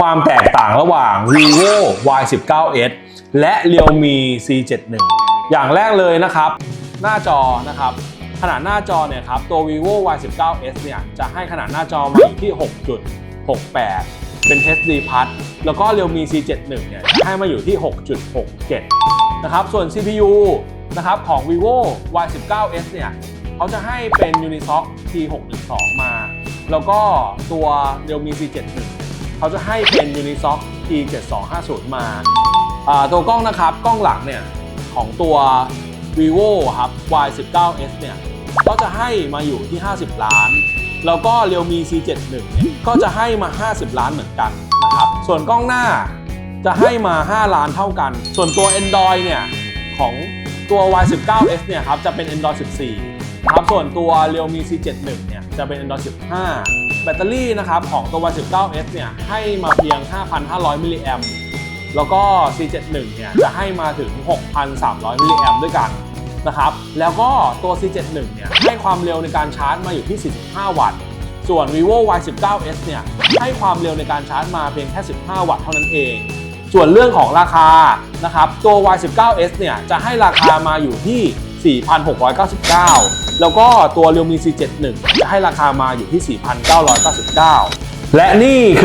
ความแตกต่างระหว่าง vivo y19s และ realme c71 อย่างแรกเลยนะครับ หน้าจอนะครับ ขนาดหน้าจอเนี่ยครับ ตัว vivo y19s เนี่ย จะให้ขนาดหน้าจอมาอยู่ที่ 6.68 เป็น HD Plus แล้วก็ realme c71 เนี่ย ให้มาอยู่ที่ 6.67 นะครับ ส่วน CPU นะครับของ vivo y19s เนี่ย เขาจะให้เป็น Unisoc T612 มา แล้วก็ตัว realme c71 เขาจะให้เป็น Unisoc T7250 มาตัวกล้องนะครับกล้องหลังเนี่ยของตัว vivo ครับ y19s เนี่ยก็จะให้มาอยู่ที่ 50 ล้าน แล้วก็ realme c71 เนี่ยก็จะให้มา 50 ล้านเหมือนกันนะครับส่วนกล้องหน้าจะให้มา 5 ล้านเท่ากัน ส่วนตัว Android เนี่ยของตัว y19s เนี่ยครับจะเป็น Android 14 ครับส่วนตัว realme c71 เนี่ยจะเป็น Android 15 แบตเตอรี่นะครับของตัว y19s เนี่ยให้มาเพียง 5,500 มิลลิแอมแล้วก็ c71 เนี่ยจะให้มาถึง 6,300 มิลลิแอมด้วยกันนะครับ แล้วก็ตัว c71 เนี่ยให้ความเร็วในการชาร์จมาอยู่ที่ 45 วัตต์ ส่วน vivo y19s เนี่ยให้ความเร็วในการชาร์จมาเพียงแค่ 15 วัตต์เท่านั้นเอง ส่วนเรื่องของราคานะครับตัว y19s เนี่ยจะให้ราคามาอยู่ที่ 4,699 แล้วก็ตัว realme c71 จะให้ราคามาอยู่ที่ 4,999 และนี่คือ